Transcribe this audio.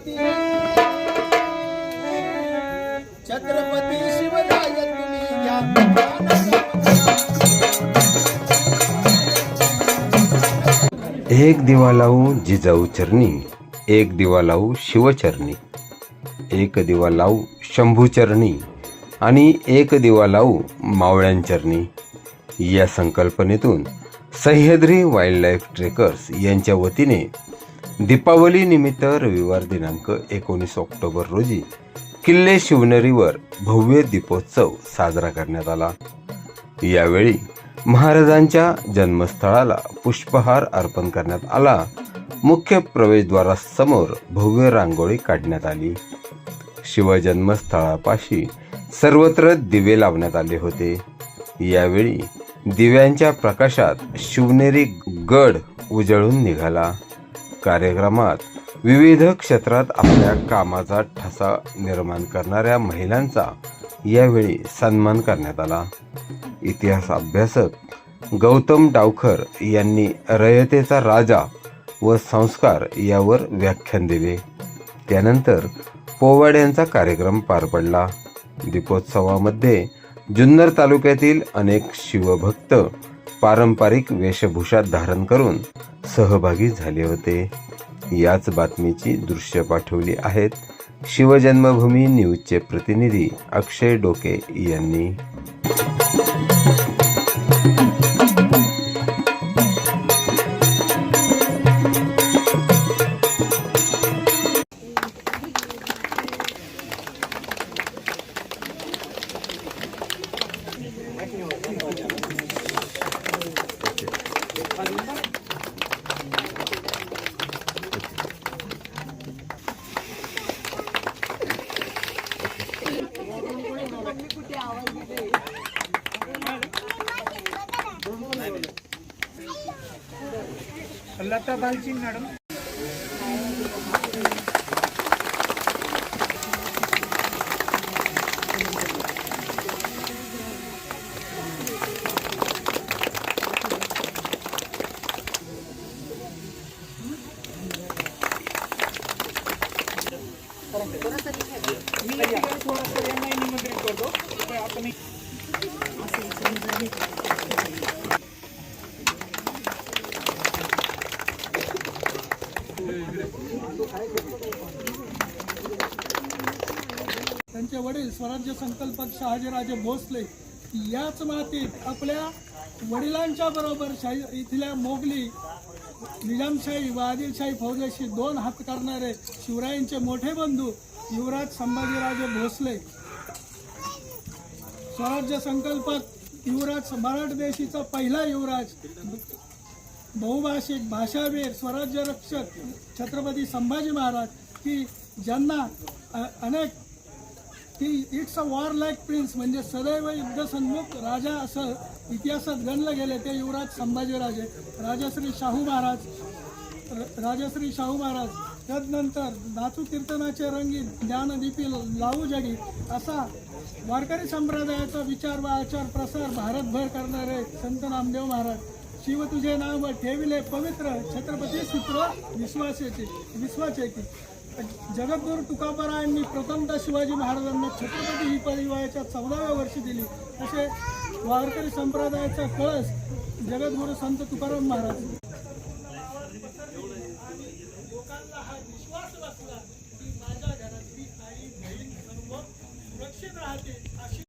छत्रपती छत्रपती शिवराय तुम्ही घ्या एक दिवा लावू जिजाऊ चरणी एक दिवा लावू शिवचरणी एक दिवा लावू शंभूचरणी आणि एक दिवा लावू मावळ्यांचरणी या संकल्पनेतून सह्याद्री वाईल्ड लाईफ ट्रेकर्स यांच्या वतीने दीपावली निमित्त रविवार दिनांक एकोणीस ऑक्टोबर रोजी किल्ले शिवनेरीवर भव्य दीपोत्सव साजरा करण्यात आला. यावेळी महाराजांच्या जन्मस्थळाला पुष्पहार अर्पण करण्यात आला. मुख्य प्रवेशद्वारासमोर भव्य रांगोळी काढण्यात आली. शिवजन्मस्थळापाशी सर्वत्र दिवे लावण्यात आले होते. यावेळी दिव्यांच्या प्रकाशात शिवनेरी गड उजळून निघाला. कार्यक्रमात विविध क्षेत्रात आपल्या कामाचा ठसा निर्माण करणाऱ्या महिलांचा यावेळी सन्मान करण्यात आला. इतिहास अभ्यासक गौतम डावखर यांनी रयतेचा राजा व संस्कार यावर व्याख्यान दिले. त्यानंतर पोवाड्यांचा कार्यक्रम पार पडला. दीपोत्सवामध्ये जुन्नर तालुक्यातील अनेक शिवभक्त पारंपरिक वेशभूषा धारण करून सहभागी झाले होते. याच बातमीची दृश्य पाठवली आहेत शिवजन्मभूमी न्यूजचे प्रतिनिधी अक्षय डोके यांनी. लता बालची मॅडम मी या ठिकाणी थोडंसं यांना निमंत्रित करतो तर आपण त्यांचे वडील स्वराज्य संकल्पक शहाजीराजे भोसले याच मातीत आपल्या वडिलांच्या बरोबर शाही इथल्या मोगली निजामशाही व आदिलशाही फौजेशी दोन हात करणारे शिवरायांचे मोठे बंधू युवराज संभाजीराजे भोसले. स्वराज्य संकल्पक युवराज मराठ देशीचा पहिला युवराज बहुभाषिक भाषावीर स्वराज्य रक्षक छत्रपती संभाजी महाराज की ज्यांना अनेक की it's a war like prince म्हणजे सदैव युद्धसन्मुख राजा असं इतिहासात गणलं गेले ते युवराज संभाजीराजे राजश्री शाहू महाराज र- राजश्री शाहू महाराज तदनंतर धातू कीर्तनाचे रंगीत ज्ञानदीपी लावू जगी असा वारकरी संप्रदायाचा विचार व आचार प्रसार भारतभर करणारे संत नामदेव महाराज. शिव तुझे नाव ठेविले पवित्र छत्रपती सूत्र विश्वासाचे विश्वाचे की जगद्गुरु तुकाबारायांनी प्रथमतः शिवाजी महाराजांना छत्रपती ही पदवी वयाच्या चौदाव्या वर्षी दिली. असे वारकरी संप्रदायाचा कळस जगद्गुरु संत तुकाराम महाराज. सुरक्षित राहते अशी